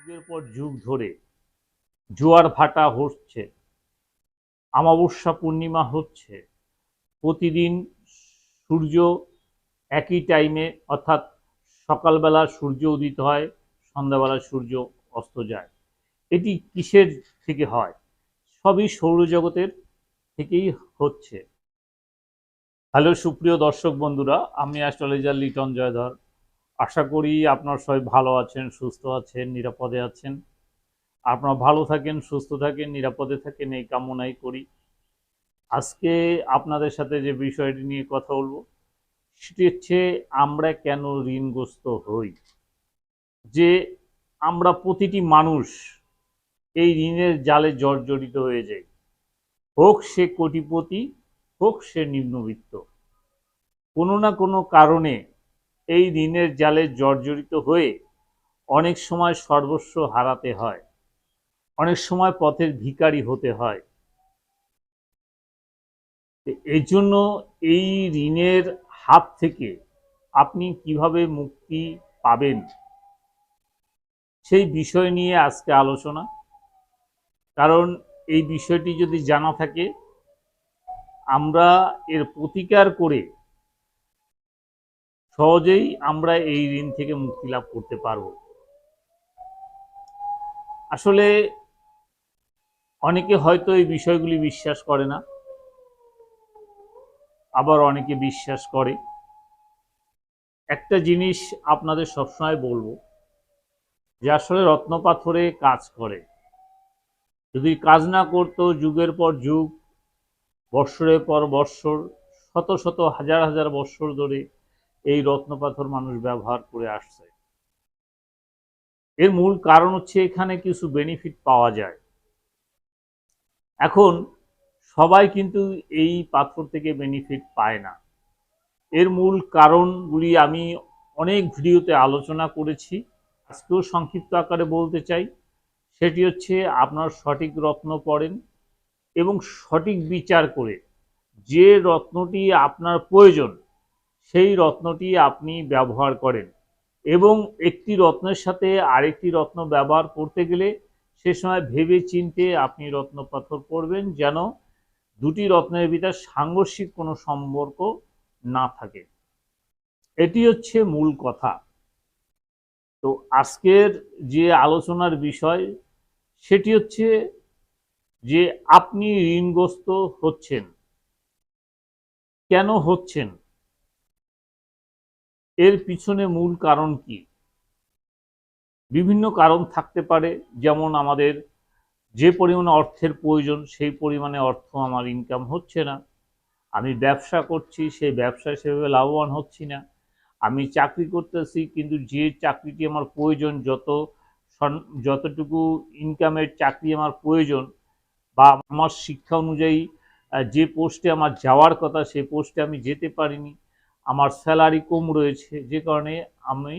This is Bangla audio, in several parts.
যুগের পর যুগ ধরে জোয়ার ভাটা হচ্ছে, অমাবস্যা পূর্ণিমা হচ্ছে, প্রতিদিন সূর্য একই টাইমে অর্থাৎ সকালবেলা সূর্য উদিত হয়, সন্ধ্যাবেলা সূর্য অস্ত যায়। এটি কিসের থেকে হয়? সবই সৌরজগতের থেকেই হচ্ছে। হ্যালো সুপ্রিয় দর্শক বন্ধুরা, আমি অ্যাস্ট্রোলজার লিটন জয়ধর। আশা করি আপনার সবাই ভালো আছেন, সুস্থ আছেন, নিরাপদে আছেন। আপনারা ভালো থাকেন, সুস্থ থাকেন, নিরাপদে থাকেন, এই কামনাই করি। আজকে আপনাদের সাথে যে বিষয়টি নিয়ে কথা বলব, সেটি হচ্ছে আমরা কেন ঋণগ্রস্ত হই? যে আমরা প্রতিটি মানুষ এই ঋণের জালে জর্জরিত হয়ে যাই। হোক সে কোটিপতি, হোক সে নিম্নবিত্ত। কোনো না কোনো কারণে এই ঋণের জালে জর্জরিত হয়ে অনেক সময় সর্বস্ব হারাতে হয়। অনেক সময় পথের ভিখারি হতে হয়। এই জন্য এই ঋণের হাত থেকে আপনি কীভাবে মুক্তি পাবেন? সেই বিষয় নিয়ে আজকে আলোচনা। কারণ এই বিষয়টি যদি জানা থাকে, আমরা এর প্রতিকার করে সহজেই আমরা এই ঋণ থেকে মুক্তি লাভ করতে পারব। আসলে অনেকে হয়তো এই বিষয়গুলি বিশ্বাস করে না। আবার অনেকে বিশ্বাস করে। একটা জিনিস আপনাদের সবসময় বলব, যে আসলে রত্নপাথরে কাজ করে। যদি কাজ না করতো, যুগের পর যুগ, বৎসরের পর বৎসর, শত শত, হাজার হাজার বৎসর ধরে এই রত্ন পাথর মানুষ ব্যবহার করে আসছে। এর মূল কারণ হচ্ছে এখানে কিছু বেনিফিট পাওয়া যায়। এখন সবাই কিন্তু এই পাথর থেকে বেনিফিট পায় না। এর মূল কারণগুলি আমি অনেক ভিডিওতে আলোচনা করেছি। আজকেও সংক্ষিপ্ত আকারে বলতে চাই, সেটি হচ্ছে আপনার সঠিক রত্ন পড়েন এবং সঠিক বিচার করে যে রত্নটি আপনার প্রয়োজন সেই রত্নটি আপনি ব্যবহার করেন। এবং একটি রত্নের সাথে আরেকটি রত্ন ব্যবহার করতে গেলে সে সময় ভেবে চিনতে আপনি রত্ন পাথর পড়বেন যেন দুটি রত্নের ভিতর সাংঘর্ষিক কোনো সম্পর্ক না থাকে। এটি হচ্ছে মূল কথা। তো আজকের যে আলোচনার বিষয়, সেটি হচ্ছে যে আপনি ঋণগ্রস্ত হচ্ছেন। কেন হচ্ছেন? এর পিছনে মূল কারণ কি? বিভিন্ন কারণ থাকতে পারে, যেমন আমাদের যে পরিমাণে অর্থের প্রয়োজন, সেই পরিমাণে অর্থ আমার ইনকাম হচ্ছে না। আমি ব্যবসা করছি, সেই ব্যবসা সেভাবে লাভবান হচ্ছি না। আমি চাকরি করতেছি, কিন্তু যে চাকরিটি আমার প্রয়োজন, যত যতটুকু ইনকামের চাকরি আমার প্রয়োজন, বা আমার শিক্ষা অনুযায়ী যে পোস্টে আমার যাওয়ার কথা, সেই পোস্টে আমি যেতে পারিনি। আমার স্যালারি কম রয়েছে, যে কারণে আমি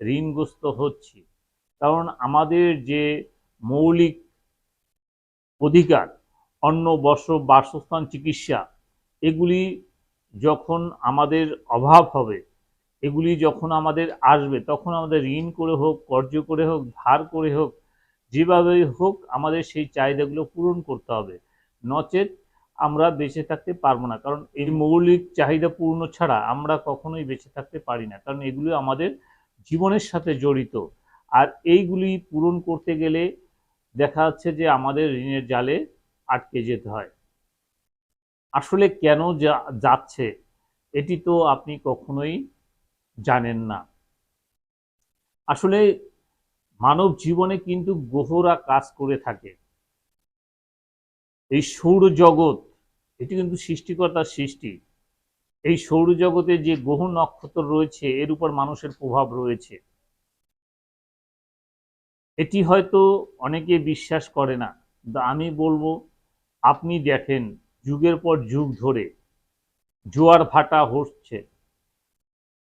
ঋণগ্রস্ত হচ্ছি। কারণ আমাদের যে মৌলিক অধিকার, অন্ন, বস্ত্র, বাসস্থান, চিকিৎসা, এগুলি যখন আমাদের অভাব হবে, এগুলি যখন আমাদের আসবে, তখন আমাদের ঋণ করে হোক কর্য করে হোক, ধার করে হোক, যেভাবেই হোক আমাদের সেই চাহিদাগুলো পূরণ করতে হবে। নচেত আমরা বেঁচে থাকতে পারব না। কারণ এই মৌলিক চাহিদা পূর্ণ ছাড়া আমরা কখনোই বেঁচে থাকতে পারি না। কারণ এগুলি আমাদের জীবনের সাথে জড়িত। আর এইগুলি পূরণ করতে গেলে দেখা যাচ্ছে যে আমাদের ঋণের জালে আটকে যেতে হয়। আসলে কেন যাচ্ছে এটি তো আপনি কখনোই জানেন না। আসলে মানব জীবনে কিন্তু গ্রহরা কাজ করে থাকে। এই সৌরজগৎ এটি কিন্তু সৃষ্টিকর্তার সৃষ্টি। এই সৌরজগতে যে গ্রহ নক্ষত্র রয়েছে, এর উপর মানুষের প্রভাব রয়েছে। এটি হয়তো অনেকে বিশ্বাস করে না আমি বলব, আপনি দেখেন, যুগের পর যুগ ধরে জোয়ার ভাটা হচ্ছে,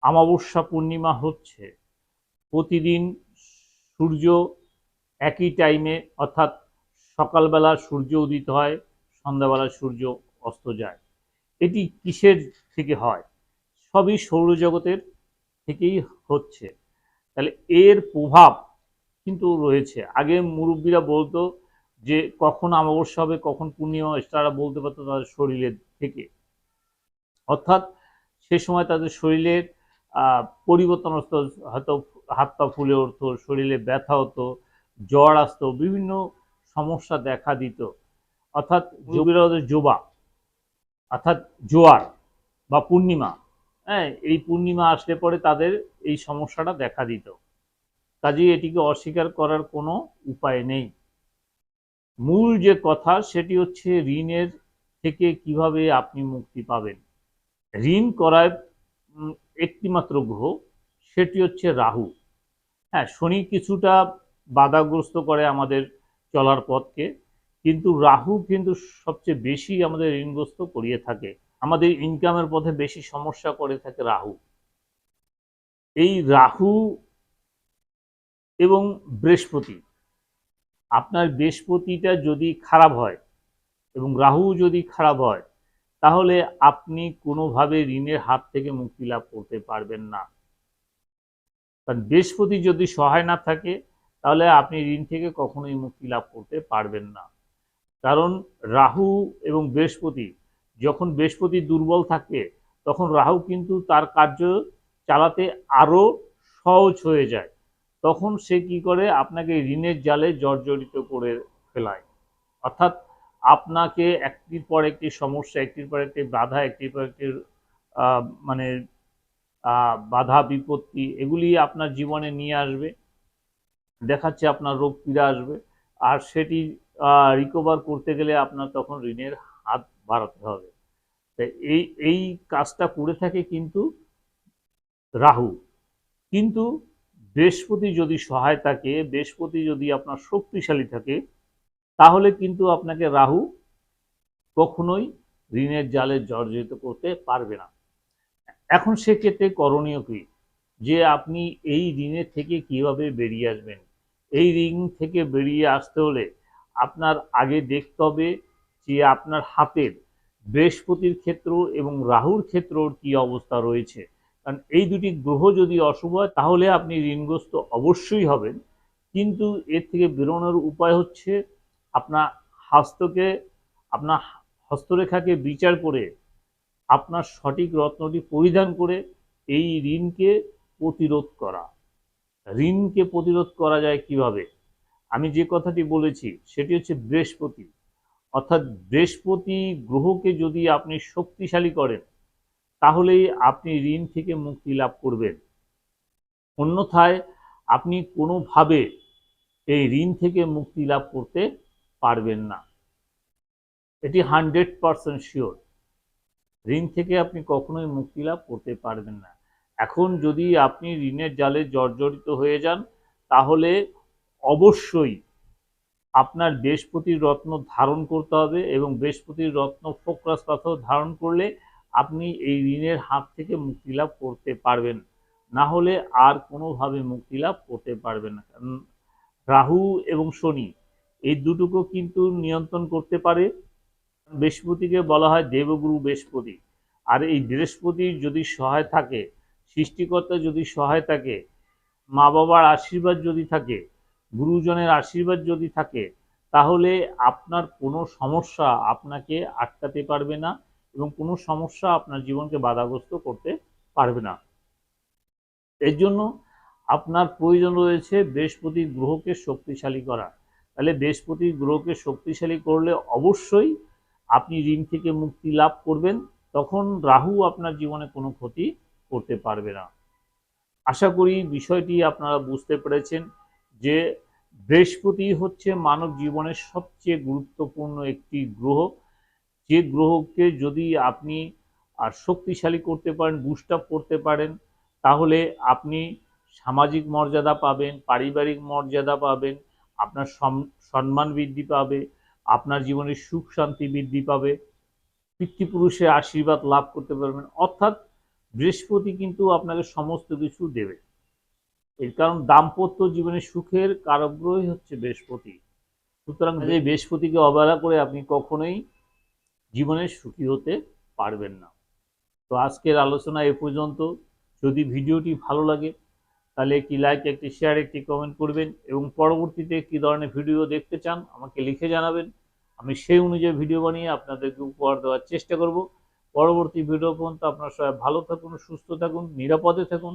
অমাবস্যা পূর্ণিমা হচ্ছে, প্রতিদিন সূর্য একই টাইমে অর্থাৎ সকালবেলা সূর্য উদিত হয়, সন্ধ্যাবেলা সূর্য অস্ত যায়। এটি কিসের থেকে হয়? সবই সৌরজগতের থেকেই হচ্ছে। তাহলে এর প্রভাব কিন্তু রয়েছে। আগে মুরব্বীরা বলতো যে কখন অমাবস্যা হবে কখন পূর্ণিমা তারা বলতে পারতো তাদের শরীরের থেকে। অর্থাৎ সে সময় তাদের শরীরের আহ, পরিবর্তন হতো হয়তো হাত পা ফুলে উঠতো শরীরে ব্যথা হতো জ্বর আসতো বিভিন্ন সমস্যা দেখা দিত। অর্থাৎ যোগীরা জোবা অর্থাৎ জোয়ার বা পূর্ণিমা হ্যাঁ এই পূর্ণিমা আসলে পরে তাদের এই সমস্যাটা দেখা দিত। কাজেই এটিকে অস্বীকার করার কোনো উপায় নেই। মূল যে কথা সেটি হচ্ছে ঋণের থেকে কীভাবে আপনি মুক্তি পাবেন। ঋণ করায় একটিমাত্র গ্রহ সেটি হচ্ছে রাহু। হ্যাঁ শনি কিছুটা বাধাগ্রস্ত করে আমাদের চলার পথকে। কিন্তু রাহু কিন্তু সবচেয়ে বেশি আমাদের ঋণগ্রস্ত করিয়ে থাকে। আমাদের ইনকামের পথে বেশি সমস্যা করে থাকে রাহু। এই রাহু এবং বৃহস্পতি, আপনার বৃহস্পতিটা যদি খারাপ হয় এবং রাহু যদি খারাপ হয়, তাহলে আপনি কোনোভাবে ঋণের হাত থেকে মুক্তি লাভ করতে পারবেন না। কারণ বৃহস্পতি যদি সহায় না থাকে, তাহলে আপনি ঋণ থেকে কখনোই মুক্তি লাভ করতে পারবেন না। কারণ রাহু এবং বৃহস্পতি, যখন বৃহস্পতি দুর্বল থাকে, তখন রাহু কিন্তু তার কার্য চালাতে আরও সহজ হয়ে যায়। তখন সে কি করে? আপনাকে ঋণের জালে জর্জরিত করে ফেলায়। অর্থাৎ আপনাকে একটির পর একটি সমস্যা, একটির পর একটি বাধা, একটির পর একটি মানে বাধা, বিপত্তি, এগুলি আপনার জীবনে নিয়ে আসবে। দেখাচ্ছে আপনার রোগ পীড়া আসবে। আর সেটি রিকভার করতে গেলে আপনার তখন ঋণের হাত বাড়াতে হবে। তাই এই এই কাজটা করে থাকে কিন্তু রাহু। কিন্তু বৃহস্পতি যদি সহায় থাকে, বৃহস্পতি যদি আপনার শক্তিশালী থাকে, তাহলে কিন্তু আপনাকে রাহু কখনোই ঋণের জালে জর্জরিত করতে পারবে না। এখন সেক্ষেত্রে করণীয় কি? যে আপনি এই ঋণের থেকে কীভাবে বেরিয়ে আসবেন? এই ঋণ থেকে বেরিয়ে আসতে হলে আপনার আগে দেখতে হবে যে আপনার হাতের বৃহস্পতির ক্ষেত্র এবং রাহুর ক্ষেত্রর কি অবস্থা রয়েছে। কারণ এই দুটি গ্রহ যদি অশুভ হয়, তাহলে আপনি ঋণগ্রস্ত অবশ্যই হবেন। কিন্তু এর থেকে বেরোনোর উপায় হচ্ছে আপনার হস্তকে, আপনার হস্তরেখাকে বিচার করে আপনার সঠিক রত্নটি পরিধান করে এই ঋণকে প্রতিরোধ করা। ঋণকে প্রতিরোধ করা যায় কীভাবে? আমি যে কথাটি বলেছি, সেটি হচ্ছে বৃহস্পতি। অর্থাৎ বৃহস্পতি গ্রহকে যদি আপনি শক্তিশালী করেন, তাহলেই আপনি ঋণ থেকে মুক্তি লাভ করবেন। অন্যথায় আপনি কোনোভাবে এই ঋণ থেকে মুক্তি লাভ করতে পারবেন না। এটি হান্ড্রেড পারসেন্ট শিওর। ঋণ থেকে আপনি কখনোই মুক্তি লাভ করতে পারবেন না। এখন যদি আপনি ঋণের জালে জর্জরিত হয়ে যান, তাহলে অবশ্যই আপনার বৃহস্পতির রত্ন ধারণ করতে হবে এবং বৃহস্পতির রত্ন ফোকরাস পাথর ধারণ করলে আপনি এই ঋণের হাত থেকে মুক্তি লাভ করতে পারবেন। না হলে আর কোনোভাবে মুক্তি লাভ করতে পারবেন না। কারণ রাহু এবং শনি এই দুটোকে কিন্তু নিয়ন্ত্রণ করতে পারে। বৃহস্পতিকে বলা হয় দেবগুরু বৃহস্পতি। আর এই বৃহস্পতির যদি সহায় থাকে, সৃষ্টিকর্তা যদি সহায় থাকে মা বাবার আশীর্বাদ যদি থাকে গুরুজনের আশীর্বাদ যদি থাকে, তাহলে আপনার কোনো সমস্যা আপনাকে আটকাতে পারবে না এবং কোনো সমস্যা আপনার জীবনকে বাধাগ্রস্ত করতে পারবে না। এর জন্য আপনার প্রয়োজন রয়েছে বৃহস্পতি গ্রহকে শক্তিশালী করা। তাহলে বৃহস্পতি গ্রহকে শক্তিশালী করলে অবশ্যই আপনি ঋণ থেকে মুক্তি লাভ করবেন, তখন রাহু আপনার জীবনে কোনো ক্ষতি করতে পারবে না। আশা করি বিষয়টি আপনারা বুঝতে পেরেছেন যে বৃহস্পতি হচ্ছে মানব জীবনের সবচেয়ে গুরুত্বপূর্ণ একটি গ্রহ। যে গ্রহকে যদি আপনি আর শক্তিশালী করতে পারেন বুস্ট আপ করতে পারেন, তাহলে আপনি সামাজিক মর্যাদা পাবেন, পারিবারিক মর্যাদা পাবেন, আপনার সম- সম্মান বৃদ্ধি পাবে, আপনার জীবনে সুখ শান্তি বৃদ্ধি পাবে, পিতৃপুরুষের আশীর্বাদ লাভ করতে পারবেন। অর্থাৎ বৃহস্পতি কিন্তু আপনাকে সমস্ত কিছু দেবে। এর কারণ দাম্পত্য জীবনে সুখের কারগ্রহী হচ্ছে বৃহস্পতি। সুতরাং যে বৃহস্পতিকে অবহেলা করে আপনি কখনোই জীবনে সুখী হতে পারবেন না। তো আজকের আলোচনা এ পর্যন্ত। যদি ভিডিওটি ভালো লাগে, তাহলে একটি লাইক একটি শেয়ার একটি কমেন্ট করবেন এবং পরবর্তীতে কি ধরনের ভিডিও দেখতে চান আমাকে লিখে জানাবেন। আমি সেই অনুযায়ী ভিডিও বানিয়ে আপনাদেরকে উপহার দেওয়ার চেষ্টা করব। পরবর্তী ভিডিও পর্যন্ত আপনার সবাই ভালো থাকুন, সুস্থ থাকুন, নিরাপদে থাকুন।